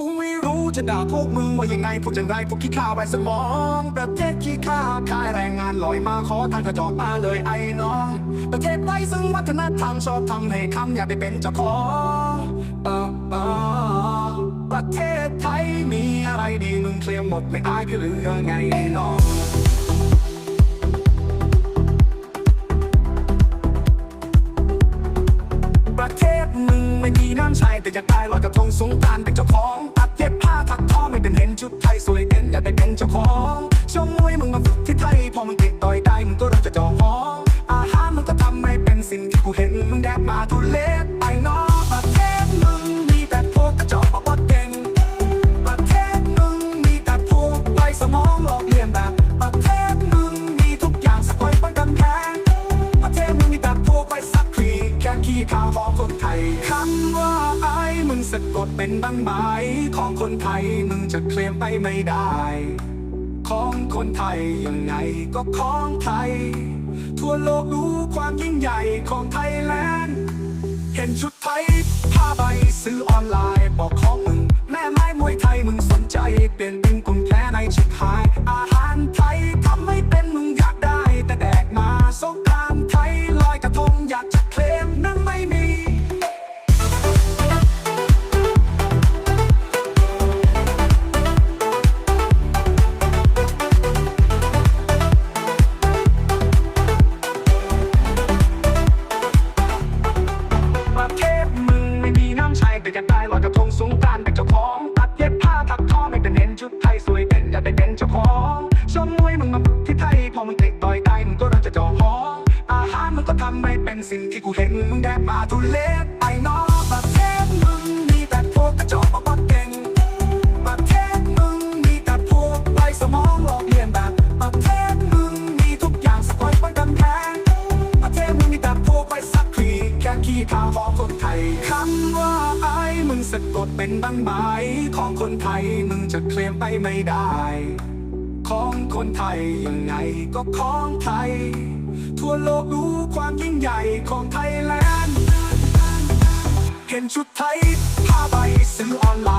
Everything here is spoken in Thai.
กูไม่รู้จะด่าพวกมึงว่ายังไงพวกจะไรพวกขี้ข้าวไปสมอง ประเทศขี้ข้าขายแรงงานลอยมาขอทางกระจอกมาเลยไอ้น้อง ประเทศไรซึ่งวัฒนธรรมชอบทำให้คำอยากไปเป็นเจ้าของเออเออประเทศไทยมีอะไรดีมึงเคลียร์หมดไม่อายพี่หรือไงไอ้น้องาม่มีน้ำใช้แต่อยากได้ลอยกระทงสงกรานเป็นเจ้าของตัดเย็บผ้าถักทอไม่เป็นเห็นชุดไทยสวยเด่นอยากได้เป็นเจ้าของชมมวยมึงมาฝึกที่ไทยพอมึงติดต่อยได้มึงก็เริ่มจะจองหองอาหารมึงก็ทำไม่เป็นสิ่งที่กูเห็นมึงแดกมาทุเล ค่ข้าวของคนไทยคำว่าไอ้มึงสะกดเป็นบางไม้ของคนไทยมึงจะเคลมไปไม่ได้ ของคนไทยยังไงก็ของไทย ทั่วโลกรู้ความยิ่งใหญ่ของไทยแลนด์ เห็นชุดไทยผ้าใบซื้อ ไม่มีน้ำใช้แต่ยากได้ลอยกระทงสูงกรารเป็นเจ้าของ ตัดเย็บผ้าถักทอไม่เป็นเน้นชุดไทยสวยเป็นอยาได้เป็นเจ้าของชมมวยมึงมาที่ไทยพอมึงเตะต่อยได้มึงก็เริ่มจะจ่อหองอาหารมึงก็ทำไม่เป็นสิ่งที่กูเห็นมึงแดกมาทุเลศไปนอกประเทศมึงมีแต่พวกกระจอกบอกเก่งประเทศมึงมีแต่พวกไรสมองหลอกเลียนแบบประเทศมึงมีทุกอย่างสกอยปันกันแพงประเทศมึงมีแต่พวกไร้สักครีแค่ขี้ข่าวของคนไทยคำว่า ไอ้มึงสะกดเป็นบางไม้ของคนไทยมึงจะเคลมไปไม่ได้ ของคนไทยยังไงก็ของไทย ทั่วโลกรู้ความยิ่งใหญ่ของไทยแลนด์ เห็นชุดไทยผ้าใบซื้ออออนไล